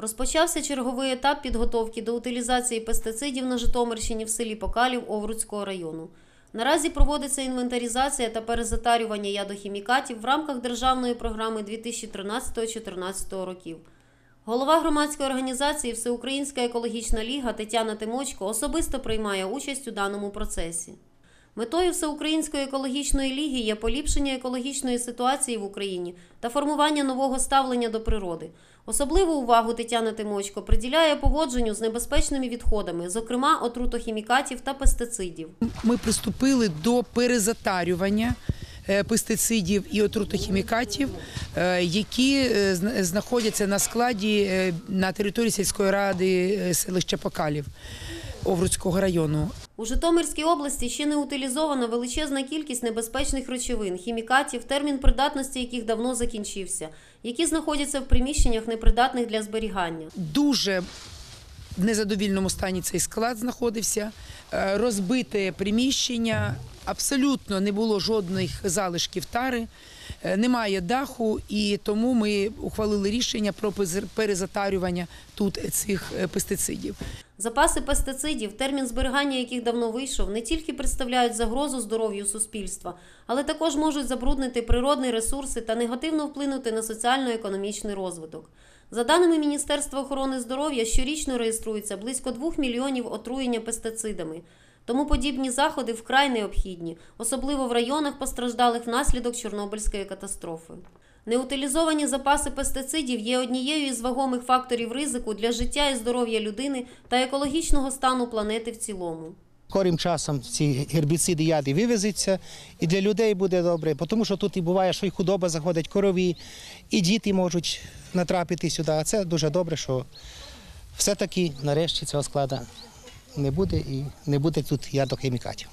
Розпочався черговий етап підготовки до утилізації пестицидів на Житомирщині в селі Покалів Овруцького району. Наразі проводиться інвентаризація та перезатарювання ядохімікатів в рамках державної програми 2013-2014 років. Голова громадської організації Всеукраїнська екологічна ліга Тетяна Тимочко особисто приймає участь у даному процесі. Метою Всеукраїнської екологічної ліги є поліпшення екологічної ситуації в Україні та формування нового ставлення до природи. Особливу увагу Тетяна Тимочко приділяє поводженню з небезпечними відходами, зокрема отрутохімікатів та пестицидів. Ми приступили до перезатарювання е, пестицидів і отрутохімікатів, е, які е, знаходяться на складі на території сільської ради селища Покалів Овруцького району. У Житомирській області ще не утилізована величезна кількість небезпечних речовин, хімікатів, термін придатності яких давно закінчився, які знаходяться в приміщеннях непридатних для зберігання. Дуже в незадовільному стані цей склад знаходився, е, розбите приміщення, абсолютно не було жодних залишків тари, немає даху, і тому ми ухвалили рішення про перезатарювання тут цих е, пестицидів. Запаси пестицидів, термін зберігання яких давно вийшов, не тільки представляють загрозу здоров'ю суспільства, але також можуть забруднити природні ресурси та негативно вплинути на соціально-економічний розвиток. За даними Міністерства охорони здоров'я, щорічно реєструється близько 2 мільйонів отруєння пестицидами. Тому подібні заходи вкрай необхідні, особливо в районах постраждалих внаслідок Чорнобильської катастрофи. Неутилізовані запаси пестицидів є однією із вагомих факторів ризику для життя і здоров'я людини та екологічного стану планети в цілому. Скорим часом ці гербіциди яди вивезуться, і для людей буде добре, тому що тут і буває, що і худоба заходить, корові, і діти можуть натрапити сюди. А це дуже добре, що все-таки нарешті цього складу не буде і не буде тут ядохімікатів.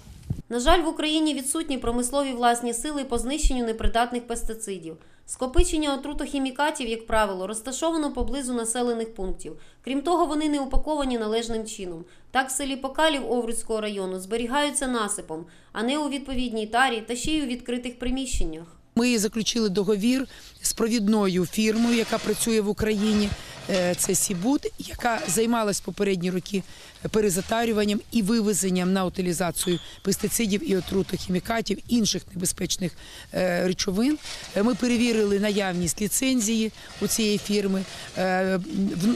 На жаль, в Україні відсутні промислові власні сили по знищенню непридатних пестицидів. Скопичення отрутохімікатів, як правило, розташовано поблизу населених пунктів. Крім того, вони не упаковані належним чином. Так, в селі Покалів Овруцького району зберігаються насипом, а не у відповідній тарі та ще й у відкритих приміщеннях. Ми заключили договір з провідною фірмою, яка працює в Україні. Е, Це Сібуд, яка займалась попередні роки перезатарюванням і вивезенням на утилізацію пестицидів і отрутохімікатів, інших небезпечних е, речовин. Е, Ми перевірили наявність ліцензії у цієї фірми.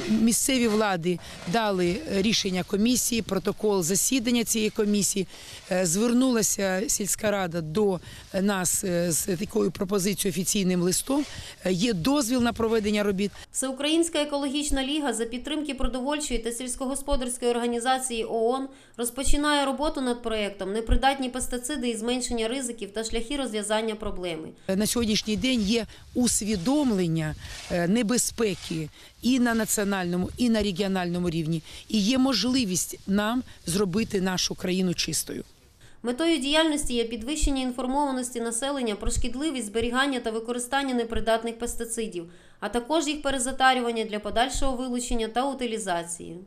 Місцеві влади дали рішення комісії, протокол засідання цієї комісії. Звернулася сільська рада до нас з такою пропозицією офіційним листом. Е, Є дозвіл на проведення робіт. Всеукраїнська екологічна ліга за підтримки продовольчої та сільськогосподарської організації ООН розпочинає роботу над проєктом Непридатні пестициди і зменшення ризиків та шляхи розв'язання проблеми. на сьогоднішній день є усвідомлення е, небезпеки і на національному, і на регіональному рівні, і є можливість нам зробити нашу країну чистою. Метою діяльності є підвищення інформованості населення про шкідливість зберігання та використання непридатних пестицидів, а також їх перезатарювання для подальшого вилучення та утилізації.